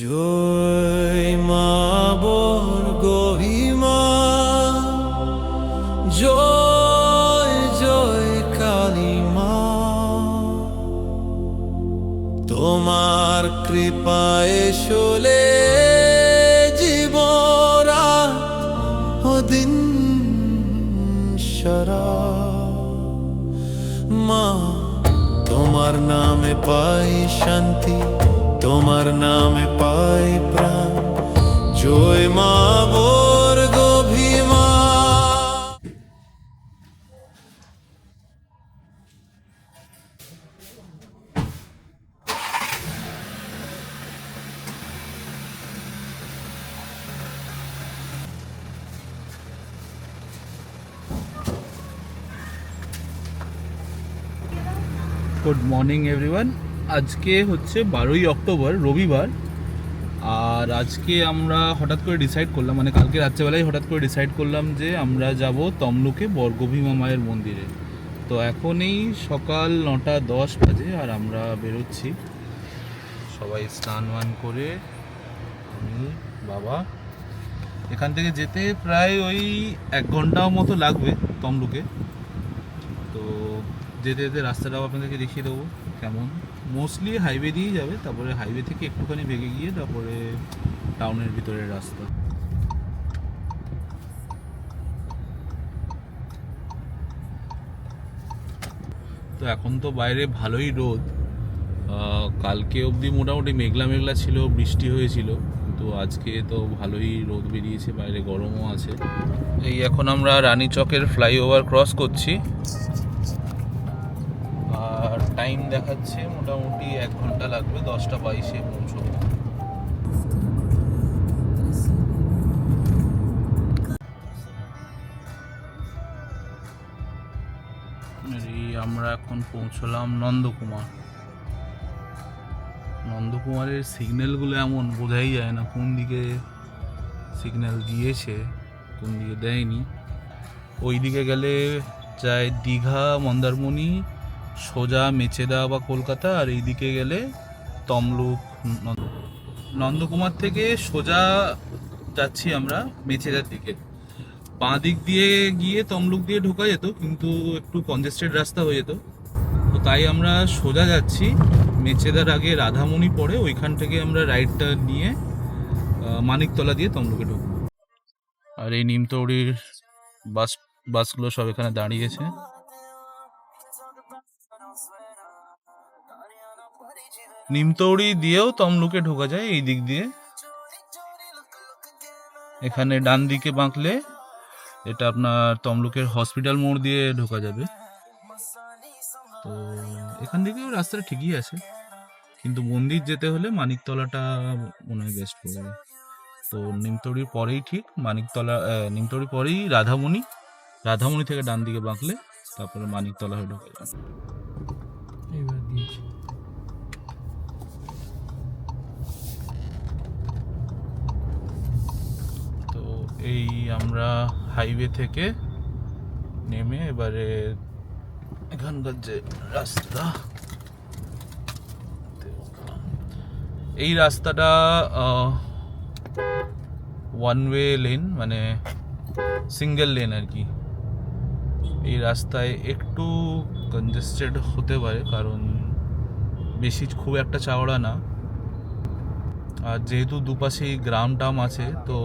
জয় মা বোর গহিমা, জয় জয় কালী মা তোমার কৃপায় শোলে জীবরা দিন সারা মা, তোমার নামে পাই শান্তি, তোমার নামে জয় মা গুড মর্নিং এভরিওয়ান আজকে হচ্ছে বারোই অক্টোবর রবিবার। আর আজকে আমরা হঠাৎ করে ডিসাইড করলাম মানে কালকে রাত্রেবেলায় হঠাৎ করে ডিসাইড করলাম যে আমরা যাব তমলুকে বর্গভীমা মায়ের মন্দিরে। তো এখনই সকাল নটা দশ বাজে আর আমরা বেরোচ্ছি। সবাই স্নান ওয়ান করে আমি, বাবা, এখান থেকে যেতে প্রায় ওই এক ঘন্টাও মতো লাগবে তমলুকে। তো যেতে যেতে রাস্তাটাও আপনাদেরকে দেখিয়ে দেবো কেমন। মোস্টলি হাইওয়ে দিয়েই যাবে, তারপরে হাইওয়ে থেকে একটুখানি ভেগে গিয়ে তারপরে টাউনের ভিতরের রাস্তা। তো এখন তো বাইরে ভালোই রোদ। কালকে অবধি মোটামুটি মেঘলা মেঘলা ছিল, বৃষ্টি হয়েছিল, কিন্তু আজকে তো ভালোই রোদ বেরিয়েছে, বাইরে গরমও আছে। এই এখন আমরা রানী চকের ফ্লাইওভার ক্রস করছি। টাইম দেখাচ্ছে, মোটামুটি এক ঘণ্টা লাগবে, দশটা বাইশে পৌঁছবো। আমরা এখন পৌঁছলাম নন্দকুমার। নন্দকুমারের সিগন্যালগুলো এমন, বোঝাই যায় না কোন দিকে সিগন্যাল দিয়েছে, কোন দিকে দেয়নি। ওই দিকে গেলে যায় দীঘা, মন্দারমণি সোজা মেচেদা বা কলকাতা, আর এইদিকে গেলে তমলুক নন্দ- নন্দকুমার থেকে সোজা যাচ্ছি আমরা মেচেদার দিকে। বাঁ দিক দিয়ে গিয়ে তমলুক দিয়ে ঢোকা যেত, কিন্তু একটু কনজেস্টেড রাস্তা হয়ে যেত। তো তাই আমরা সোজা যাচ্ছি মেচেদার আগে রাধামণি পড়ে ওইখান থেকে আমরা রাইডটা নিয়ে মানিকতলা দিয়ে তমলুকে ঢুকবো। আর এই নিমতৌড়ির বাস বাসগুলো সব এখানে দাঁড়িয়েছে। নিমতৌড়ি দিয়েও তমলুকে ঢোকা যায় এই দিক দিয়ে। এখানে ডান দিকে বাঁকলে এটা আপনার তমলুকের হসপিটাল মোড় দিয়ে ঢোকা যাবে। তো এখান থেকেও রাস্তাটা ঠিকই আছে। কিন্তু মন্দির যেতে হলে মানিকতলাটা মনে হয় বেস্ট পড়বে। তো নিমতড়ির পরেই ঠিক মানিকতলা নিমতৌড়ির পরেই রাধামণি রাধামণি থেকে ডান দিকে বাঁকলে তারপরে মানিকতলা হয়ে ঢোকা যাবে এইবার দিয়েছি তো এই আমরা হাইওয়ে থেকে নেমে এবারে এখানকার যে রাস্তা, এই রাস্তাটা ওয়ান ওয়ে লেন মানে সিঙ্গেল লেন আর কি। এই রাস্তায় একটু কনজেস্টেড হতে পারে, কারণ বেশি খুব একটা চাওড়া না। আর যেহেতু দুপাশেই গ্রাম টাম আছে, তো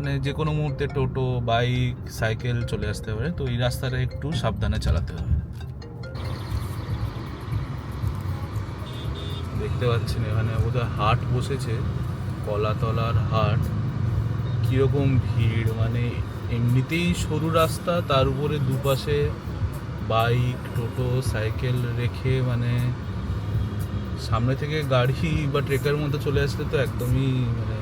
মানে যে কোনো মুহূর্তে টোটো, বাইক, সাইকেল চলে আসতে পারে, তো এই রাস্তাটা একটু সাবধানে চালাতে হবে। দেখতে পাচ্ছেন এখানে বোধহয় হাট বসেছে, কলাতলার হাট। কীরকম ভিড় মানে এমনিতেই সরু রাস্তা, তার উপরে দুপাশে বাইক, টোটো, সাইকেল রেখে মানে সামনে থেকে গাড়ি বা ট্রেকের মধ্যে চলে আসলে তো একদমই মানে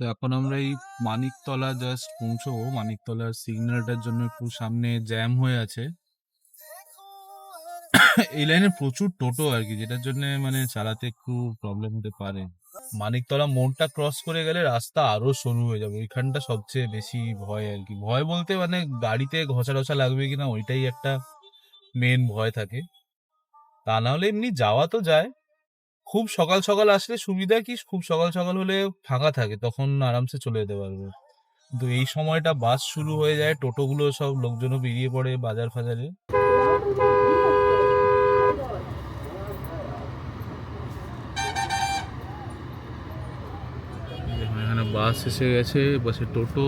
তো এখন আমরা এই মানিকতলা জাস্ট পৌঁছবো। মানিকতলার সিগন্যালটার জন্য একটু সামনে জ্যাম হয়ে আছে। এই লাইনে প্রচুর টোটো আর কি, যেটার জন্য মানে চালাতে একটু প্রবলেম হতে পারে। মানিকতলা মোড়টা ক্রস করে গেলে রাস্তা আরও সরু হয়ে যাবে। ওইখানটা সবচেয়ে বেশি ভয় আর কি। ভয় বলতে মানে গাড়িতে ঘষা টসা লাগবে কিনা, ওইটাই একটা মেন ভয় থাকে। তা না হলে এমনি যাওয়া তো যায়। খুব সকাল সকাল আসলে সুবিধা কি? খুব সকাল সকাল হলে ফাঁকা থাকে, তখন আরামসে চলে যেতে পারবে। কিন্তু এই সময়টা বাস শুরু হয়ে যায়, টোটোগুলো সব লোকজনও বেরিয়ে পড়ে বাজার ফাজারে। এখানে বাস এসে গেছে বাসে টোটো।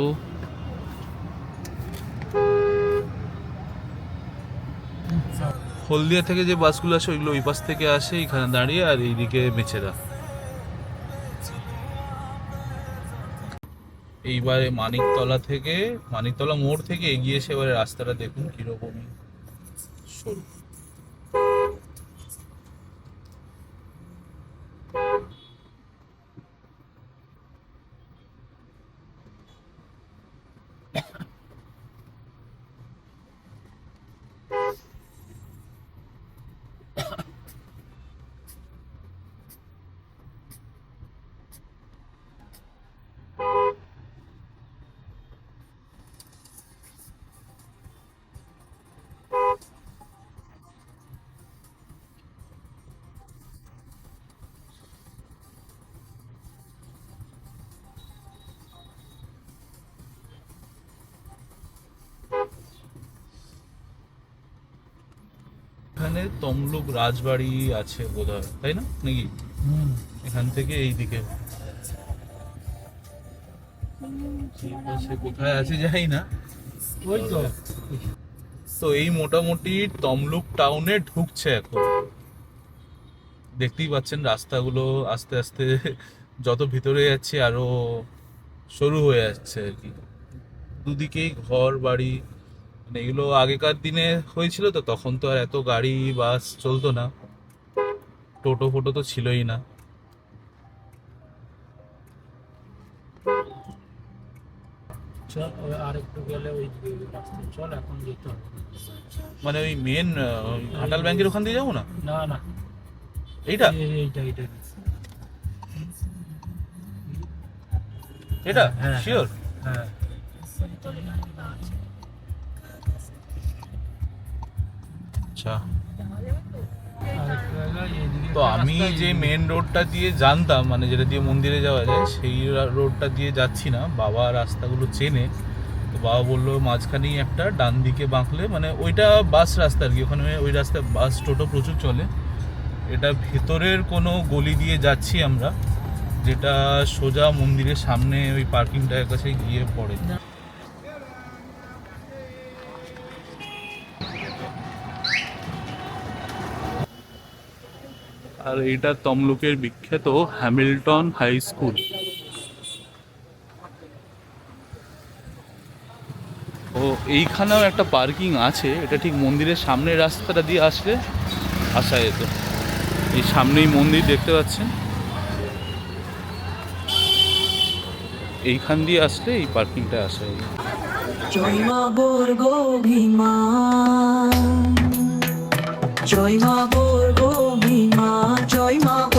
হলদিয়া থেকে যে বাসগুলো আসে, ওইগুলো ওই পাশ থেকে আসে, এখানে দাঁড়িয়ে আর এইদিকে মেছেরা এইবারে মানিকতলা থেকে, মানিকতলা মোড় থেকে এগিয়ে এসে এবারে রাস্তাটা দেখুন কীরকম সরু। এখানে তমলুক রাজবাড়ি আছে বোধহয় তাই না? নাকি? এখান থেকে এইদিকে সে কোথায় আছে যাই না। ওই তো। তো এই মোটামুটি তমলুক টাউনে ঢুকছে এখন। দেখতেই পাচ্ছেন রাস্তাগুলো আস্তে আস্তে যত ভিতরে যাচ্ছে আরও সরু হয়ে যাচ্ছে আর কি। দুদিকেই ঘর বাড়ি। মানে এগুলো আগেকার দিনে হয়েছিল তো তখন তো আর এত গাড়ি বাস চলতো না। টোটো ফোটো তো ছিলই না। চল ওই আরেকটু গেলে ওই দিকে রাস্তায় চল এখন যেতে হবে। মানে ওই মেন ঘাটাল ব্যাংকের ওখান দিয়ে যাব না? না না। এইটা? এইটা এইটা। এটা? হ্যাঁ, শিওর হ্যাঁ। আচ্ছা। তো আমি যে মেন রোডটা দিয়ে জানতাম মানে যেটা দিয়ে মন্দিরে যাওয়া যায়, সেই রোডটা দিয়ে যাচ্ছি না। বাবা রাস্তাগুলো চেনে। তো বাবা বলল, মাঝখানেই একটা, ডান দিকে বাঁকলে। মানে ওইটা বাস রাস্তা আর কি। ওখানে ওই রাস্তায় বাস টোটো প্রচুর চলে। এটা ভেতরের কোনো গলি দিয়ে যাচ্ছি আমরা, যেটা সোজা মন্দিরের সামনে ওই পার্কিংটার কাছে গিয়ে পড়ে। আর এইটা তমলুকের বিখ্যাত হ্যামিল্টন হাই স্কুল। ও, এইখানেও একটা পার্কিং আছে, এটা ঠিক মন্দিরের সামনের রাস্তাটা দিয়ে আসলে আসা যেত। এই সামনেই মন্দির দেখতে পাচ্ছেন। এইখান দিয়ে আসলে এই পার্কিংটা আসা যেত জয় মা জয় মা soy mago.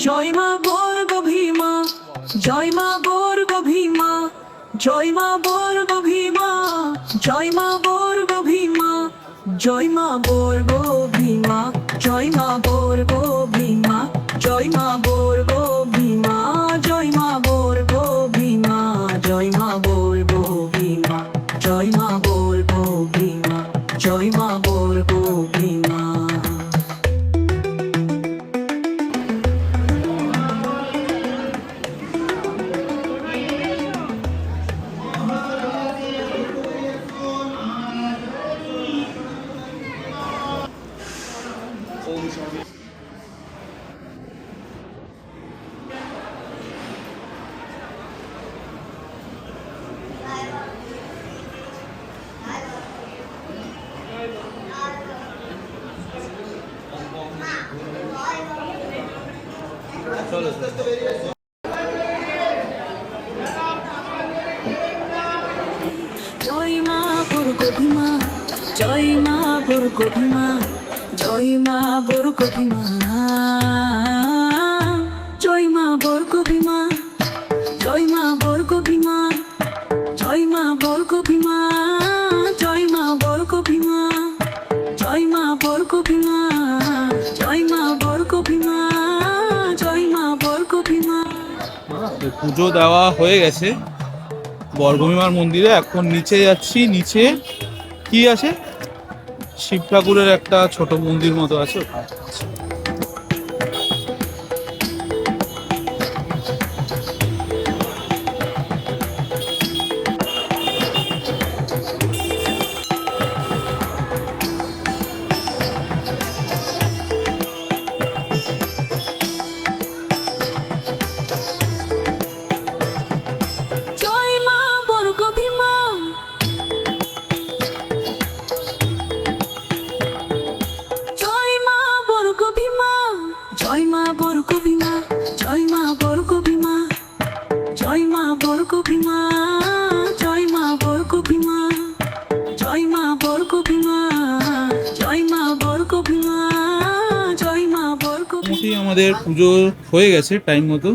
জয় মা বর্গ ভীমা জয় মা বর্গ ভীমা জয় মা বর্গ ভীমা জয় মা বর্গ ভীমা জয় মা বর্গ ভীমা জয় মা বর্গ ভীমা জয় মা বর্গ পুজো দেওয়া হয়ে গেছে। বর্গভীমার মন্দিরে এখন নিচে যাচ্ছি, নিচে কি আছে? শিব ঠাকুরের একটা ছোট মন্দির মতো আছে ওখানে। মোটামুটি আমাদের পুজো হয়ে গেছে টাইম মতো।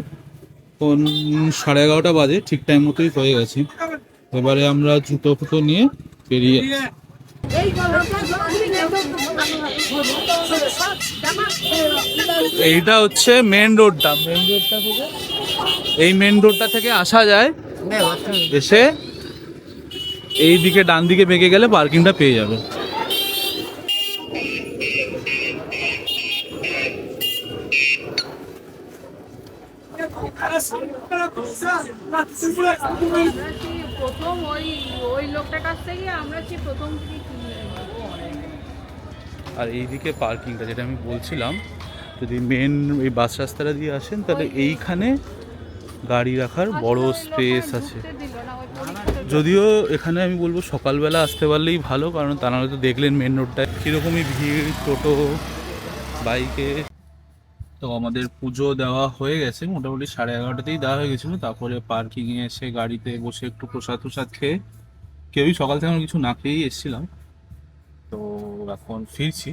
সাড়ে এগারোটা বাজে, ঠিক টাইম মতোই হয়ে গেছে। এবারে আমরা জুতো ফুটো নিয়ে বেরিয়ে এইটা হচ্ছে মেন রোডটা মেন রোডটা থেকে এই মেন রোডটা থেকে আসা যায়। এসে এই দিকে ডান দিকে বেঁকে গেলে পার্কিংটা পেয়ে যাবে। প্রথম ওই ওই লোকটার কাছ থেকে আমরা সেই প্রথম আর এইদিকে পার্কিংটা যেটা আমি বলছিলাম যদি মেন এই বাস রাস্তাটা দিয়ে আসেন তাহলে এইখানে গাড়ি রাখার বড় স্পেস আছে। যদিও এখানে আমি বলব সকালবেলা আসতে পারলেই ভালো কারণ তা নাহলে তো দেখলেন মেন রোডটায় কীরকমই ভিড় টোটো বাইকে। তো আমাদের পুজো দেওয়া হয়ে গেছে, মোটামুটি সাড়ে এগারোটাতেই দেওয়া হয়ে গেছিল। তারপরে পার্কিংয়ে এসে গাড়িতে বসে একটু প্রসাদ প্রসাদ খেয়ে কেউই সকাল থেকে কিছু না খেয়েই এসেছিলাম। তো এখন ফিরছি।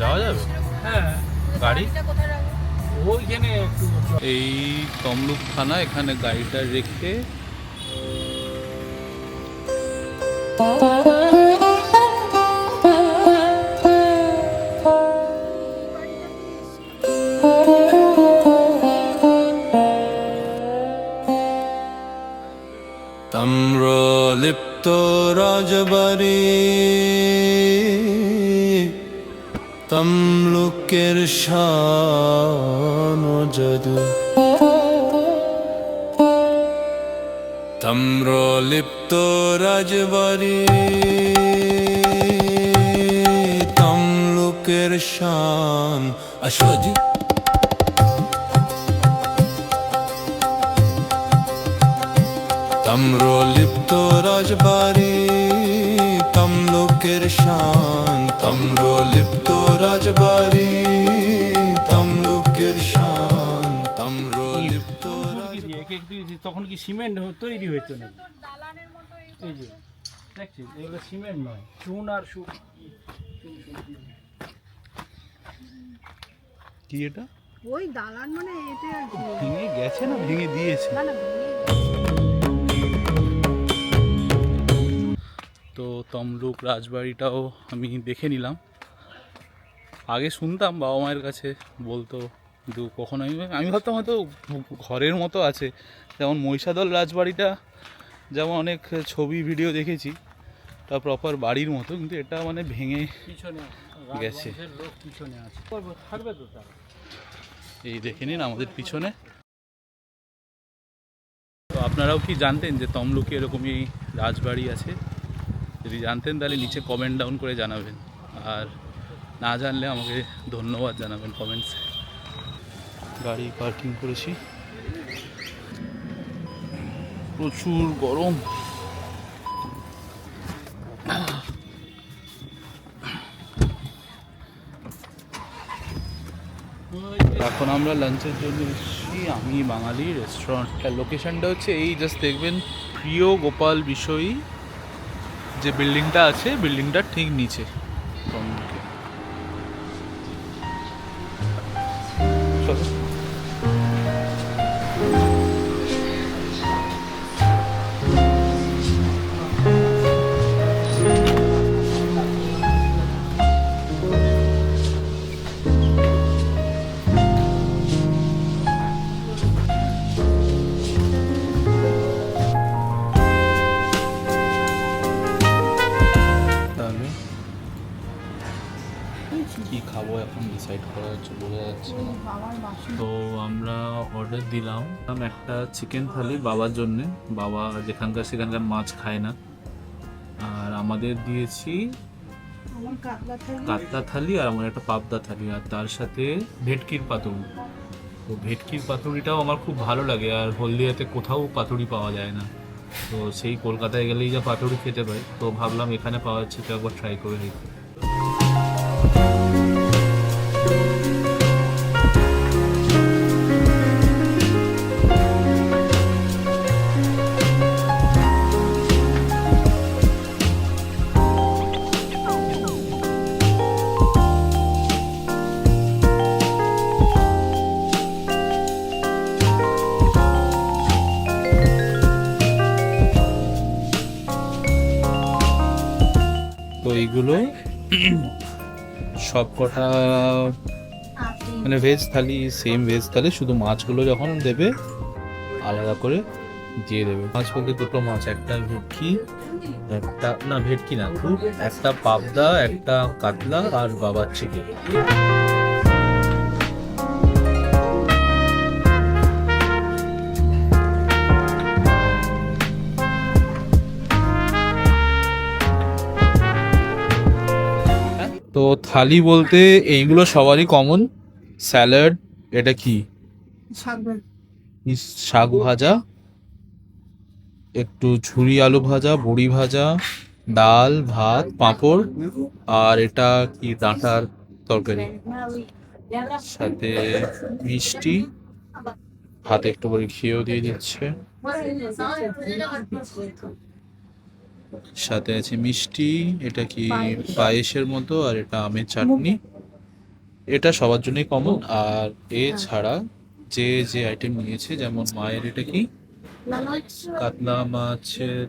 যাওয়া যাবে? হ্যাঁ গাড়ি? ওইখানে এই তমলুক থানা, এখানে গাড়িটা রেখে জাদু তম্র লিপ্ত রাজবাড়ি তমলুকের শান আশ্বাজি। তম্র লিপ্ত রাজবাড়ি তমলুকের শান তম্র লিপ্ত রাজবাড়ি তখন কি সিমেন্ট তৈরি হইতো না দালানের মতো এই যে দেখছিস এগুলো সিমেন্ট নয় চুন আর সু কি এটা? ওই দালান মানে এটা ভেঙে গেছে না ভেঙে দিয়েছে? না না তো তমলুক রাজবাড়িটাও আমি দেখে নিলাম। আগে শুনতাম বাবা মায়ের কাছে বলতো কিন্তু কখনো আমি আমি ভাবতাম হয়তো ঘরের মতো আছে। যেমন মহিষাদল রাজবাড়িটা যেমন অনেক ছবি ভিডিও দেখেছি। তা প্রপার বাড়ির মতো কিন্তু এটা মানে ভেঙে গেছে। এই দেখে নিন আমাদের পিছনে। তো আপনারাও কি জানতেন যে তমলুকে এরকমই রাজবাড়ি আছে? যদি জানতেন তাহলে নিচে কমেন্ট ডাউন করে জানাবেন। আর না জানলে আমাকে ধন্যবাদ জানাবেন কমেন্টসে গাড়ি পার্কিং করেছি। প্রচুর গরম। এখন আমরা লাঞ্চের জন্য এসেছি। আমি বাঙালি রেস্টুরেন্টটার লোকেশনটা হচ্ছে এই জাস্ট দেখবেন প্রিয় গোপাল বিষয়ী যে বিল্ডিংটা আছে বিল্ডিংটার ঠিক নিচে। কি খাব এখন? ডিসাইড করা হচ্ছে বোঝা যাচ্ছে না। তো আমরা অর্ডার দিলাম। একটা চিকেন থালি বাবার জন্য। বাবা যেখানকার সেখানকার মাছ খায় না। আর আমাদের দিয়েছি কাতলা থালি। আর আমার একটা পাবদা থালি। আর তার সাথে ভেটকির পাতুরি। তো ভেটকির পাতুরিটাও আমার খুব ভালো লাগে। আর হলদিয়াতে কোথাও পাতুরি পাওয়া যায় না। তো সেই কলকাতায় গেলেই যা পাতুরি খেতে পাই। তো ভাবলাম এখানে পাওয়া যাচ্ছে তো একবার ট্রাই করে দেখি। সব কটা মানে veg thali same veg thali শুধু মাছগুলো যখন দেবে আলাদা করে দিয়ে দেবে। মাছ বলতে দুটো মাছ একটা ভেটকি একটা না ভেটকি না খুব একটা পাবদা একটা কাতলা আর বাবার চিকেন। তো থালি বলতে এইগুলো সবারই কমন স্যালাড এটা কি? শাক ভাজা। একটু ঝুরি আলু ভাজা বড়ি ভাজা ডাল ভাত পাঁপড় আর এটা কি ডাঁটার তরকারি? সাথে মিষ্টি। হাতে একটু করে খেয়েও দিয়ে দিচ্ছে। সাথে আছে মিষ্টি এটা কি পায়েসের মতো আর এটা আমের চাটনি। এটা সবার জন্যই কমন আর এছাড়া যে যে আইটেম নিয়েছে যেমন মায়ের এটা কি? কাতলা মাছের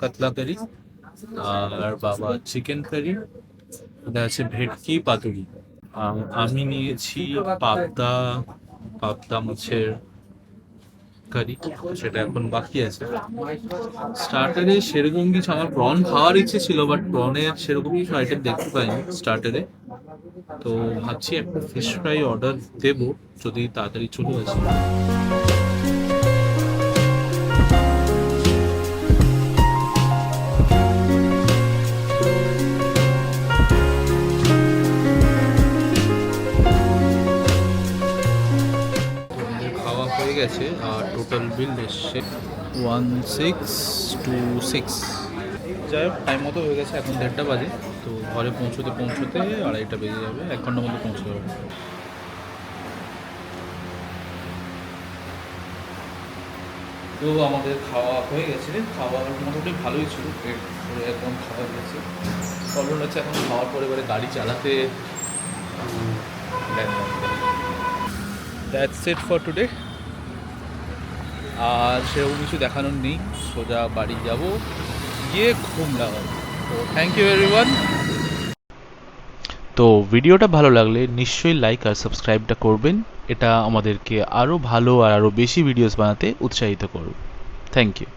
কাতলা কারি আর বাবা চিকেন কারি এটা আছে ভেটকি পাতুরি। আমি নিয়েছি পাবদা পাবদা মাছের কারি সেটা এখন বাকি আছে। স্টার্টারে সেরকম কিছু আমার প্রন খাওয়ার ইচ্ছে ছিল বাট প্রনের সেরকম কিছু আইটেম দেখতে পাইনি স্টার্টারে। তো ভাবছি একটা ফিশ ফ্রাই অর্ডার দেবো, যদি তাড়াতাড়ি চলে আসে। গেছে, আর টোটাল বিল এসছে ওয়ান সিক্স টু সিক্স যাই হোক টাইম মতো হয়ে গেছে, এখন দেড়টা বাজে, তো ঘরে পৌঁছতে পৌঁছতে আড়াইটা বেজে যাবে, এক ঘণ্টার মধ্যে পৌঁছে যাবে। তো আমাদের খাওয়া হয়ে গেছে, খাওয়া মোটামুটি ভালোই ছিল, পেট ভরে একদম খাওয়া গেছে প্রবলেম হচ্ছে এখন খাওয়ার পরে এবারে গাড়ি চালাতে দ্যাটস ইট ফর টুডে আর সেরকম কিছু দেখানোর নেই। সোজা বাড়ি যাব। গিয়ে ঘুম লাগাবো। তো থ্যাংক ইউ এভরিওয়ান তো ভিডিওটা ভালো লাগলে নিশ্চয়ই লাইক আর সাবস্ক্রাইবটা করবেন। এটা আমাদেরকে আরও ভালো আর আরও বেশি ভিডিওস বানাতে উৎসাহিত করবে থ্যাংক ইউ